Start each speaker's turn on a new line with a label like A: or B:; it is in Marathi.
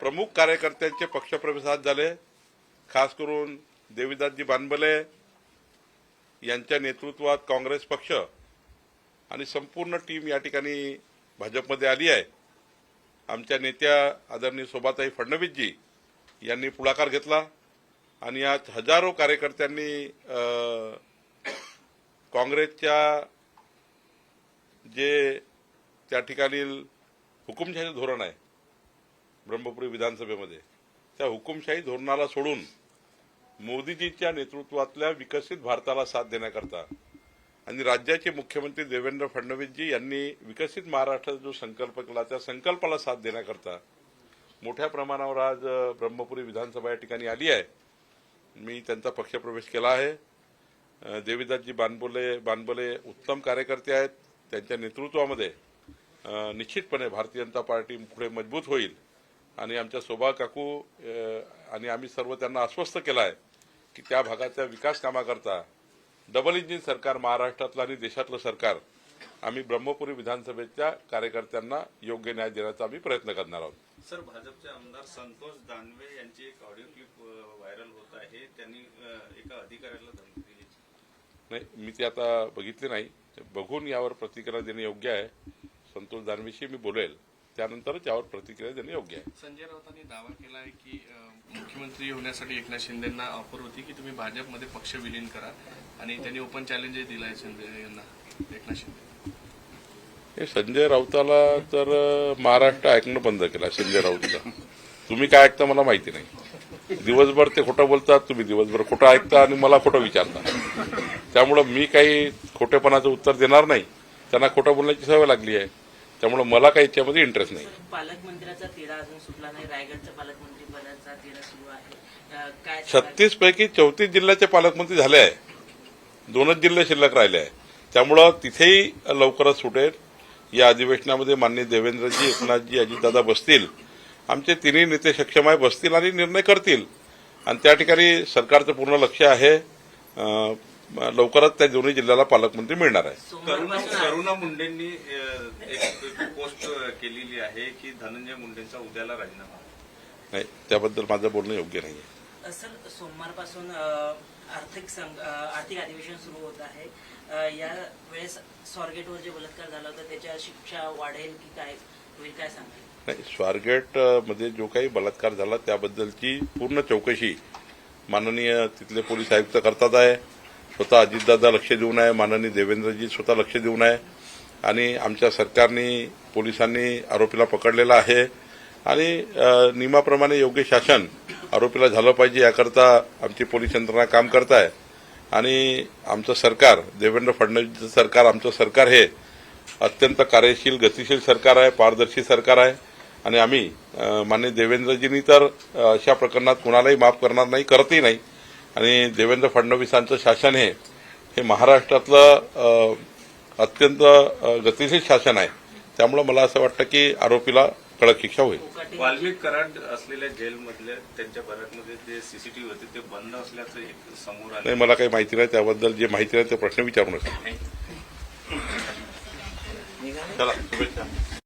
A: प्रमुख कार्यकर्त्यांचे पक्षप्रवेशात झाले. खास करून देवीदासजी बानबले यांच्या नेतृत्वात काँग्रेस पक्ष आणि संपूर्ण टीम या ठिकाणी भाजपमध्ये आली आहे. आमच्या नेत्या आदरणीय शोभाताई फडणवीसजी यांनी पुढाकार घेतला आणि आज हजारो कार्यकर्त्यांनी काँग्रेसच्या जे त्या ठिकाणी हुकुमशाही धोरण आहे ब्रह्मपुरी विधानसभेमध्ये. त्या हुकुमशाही धोरणाला सोडून मोदीजीच्या नेतृत्वातल्या विकसित भारताला साथ देण्याकरता आणि राज्याचे मुख्यमंत्री देवेंद्र फडणवीसजी यांनी विकसित महाराष्ट्राचा जो संकल्प केला त्या संकल्पाला साथ देण्याकरता मोठ्या प्रमाणावर आज ब्रह्मपुरी विधानसभा या ठिकाणी आली आहे. मी त्यांचा पक्षप्रवेश केला आहे. देवीदासजी बानबोले बानबोले उत्तम कार्यकर्ते आहेत. त्यांच्या नेतृत्वामध्ये निश्चितपणे भारतीय जनता पार्टी पुढे मजबूत होईल. आणि आमच्या शोभा काकू आणि आम्ही सर्व त्यांना आश्वस्त केलं आहे की त्या भागाच्या विकास कामाकरता डबल इंजिन सरकार महाराष्ट्रातलं आणि देशातलं सरकार आम्ही ब्रह्मपुरी विधानसभेच्या कार्यकर्त्यांना योग्य न्याय देण्याचा आम्ही प्रयत्न करणार आहोत.
B: सर भाजपचे आमदार संतोष दानवे यांची एक ऑडिओ क्लिप व्हायरल होत आहे. त्यांनी एका अधिकाऱ्याला धमकी दिली.
A: नाही मी ते आता बघितले नाही. बघून यावर प्रतिक्रिया देणे योग्य आहे. संतोष दानवेशी मी बोलेल. त्यानंतरच यावर प्रतिक्रिया देणे योग्य आहे.
C: संजय राऊतांनी दावा केला आहे की मुख्यमंत्री होण्यासाठी एकनाथ शिंदेना ऑफर होती की तुम्ही भाजपमध्ये पक्ष विलीन करा आणि त्यांनी ओपन चॅलेंज दिलं आहे शिंदे यांना एकनाथ शिंदे.
A: हे संजय राऊताला तर महाराष्ट्र ऐकणं बंद केलं संजय राऊतचं तुम्ही काय ऐकता मला माहिती नाही. दिवसभर ते खोटं बोलतात तुम्ही दिवसभर खोटं ऐकता आणि मला खोटं विचारता. त्यामुळं मी काही खोटेपणाचं उत्तर देणार नाही. त्यांना खोटं बोलण्याची सवय लागली आहे. त्यामुळं मला काही याच्यामध्ये इंटरेस्ट नाही.
D: पालकमंत्र्याचा तिढा अजून सुटला नाही रायगडच्या पालकमंत्री पदाचा तिढा सुरू आहे. काय
A: छत्तीस पैकी चौतीस जिल्ह्याचे पालकमंत्री झाले आहे. दोनच जिल्हे शिल्लक राहिले आहे. त्यामुळं तिथेही लवकरच सुटेल. या अधिवेशनामध्ये मान्य देवेंद्रजी एकनाथजी अजितदादा बसतील. आमचे तिन्ही नेते सक्षम आहे बसतील आणि निर्णय करतील. आणि त्या ठिकाणी सरकारचं पूर्ण लक्ष आहे. लवकरच त्या दोन्ही जिल्ह्याला पालकमंत्री मिळणार आहे.
B: करुणा मुंडेंनी एक पोस्ट केलेली आहे की धनंजय मुंडेंचा उद्याला राजीनामा.
A: नाही त्याबद्दल माझं बोलणं योग्य नाही आहे
D: सर सोमवारपासून आर्थिक आर्थिक अधिवेशन सुरू होत आहे. या वेळेस स्वारगेटवर जे बलात्कार झाला होता त्याच्या शिक्षा वाढेल की काय? होईल काय सांगते
A: नाही स्वारगेटमध्ये जो काही बलात्कार झाला त्याबद्दलची पूर्ण चौकशी माननीय तिथले पोलीस आयुक्त करतात आहे. स्वतः अजितदादा लक्ष देऊन आहे माननीय देवेंद्रजी स्वतः लक्ष देऊन आहे आणि आमच्या सरकारने पोलिसांनी आरोपीला पकडलेला आहे. आणि नियमाप्रमाणे योग्य शासन आरोपीला झालं पाहिजे याकरता आमची पोलीस यंत्रणा काम करत आहे आणि आमचं सरकार देवेंद्र फडणवीसचं सरकार आमचं सरकार हे अत्यंत कार्यशील गतिशील सरकार आहे पारदर्शी सरकार आहे. आणि आम्ही अ, माननीय देवेंद्रजींनी तर अशा प्रकरणात कुणालाही माफ करणार नाही करतही नाही. आणि देवेंद्र फडणवीसांचं शासन हे हे महाराष्ट्रातलं अत्यंत गतिशील शासन आहे. त्यामुळं मला असं वाटतं की आरोपीला कडक शिक्षा होईल.
B: वाल्मिक कराड असलेल्या जेलमधल्या त्यांच्या बॅरकमध्ये जे सीसीटीव्ही होते ते बंद असल्याचं एक समोर आलं.
A: नाही मला काही माहिती नाही त्याबद्दल जे माहिती नाही ते प्रश्न विचारू नका चला. शुभेच्छा.